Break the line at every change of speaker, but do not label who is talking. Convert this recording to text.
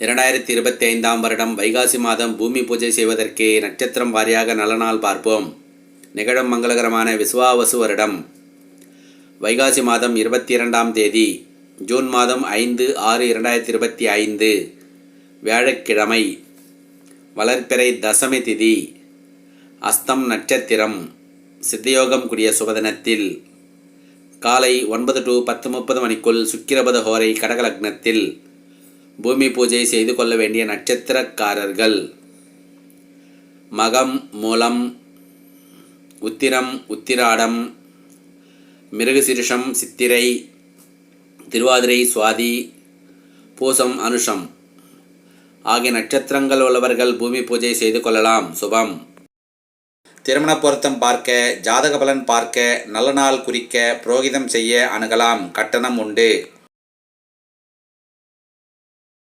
இரண்டாயிரத்தி இருபத்தி ஐந்தாம் வருடம் வைகாசி மாதம் பூமி பூஜை செய்வதற்கு நட்சத்திரம் வாரியாக நல்ல நாள் பார்ப்போம். நிகழும் மங்களகரமான விசுவாவசு வருடம். வைகாசி மாதம் இருபத்தி இரண்டாம் தேதி ஜூன் மாதம் ஐந்து ஆறு இரண்டாயிரத்தி இருபத்தி ஐந்து வியாழக்கிழமை வளர்ப்பிறை தசமி திதி அஸ்தம் நட்சத்திரம் சித்தயோகம் கூடிய சுபதினத்தில் காலை ஒன்பது டு பத்து முப்பது மணிக்குள் சுக்கிரபத ஹோரை கடகலக்னத்தில் பூமி பூஜை செய்து கொள்ள வேண்டிய நட்சத்திரக்காரர்கள். மகம் மூலம் உத்திரம் உத்திராடம் மிருகசிருஷம் சித்திரை திருவாதிரை சுவாதி பூசம் அனுஷம் ஆகிய நட்சத்திரங்கள் உள்ளவர்கள் பூமி பூஜை செய்து கொள்ளலாம். சுபம். திருமண பொருத்தம் பார்க்க ஜாதக பலன் பார்க்க நல்ல நாள் குறிக்க புரோகிதம் செய்ய அணுகலாம். கட்டணம் உண்டு.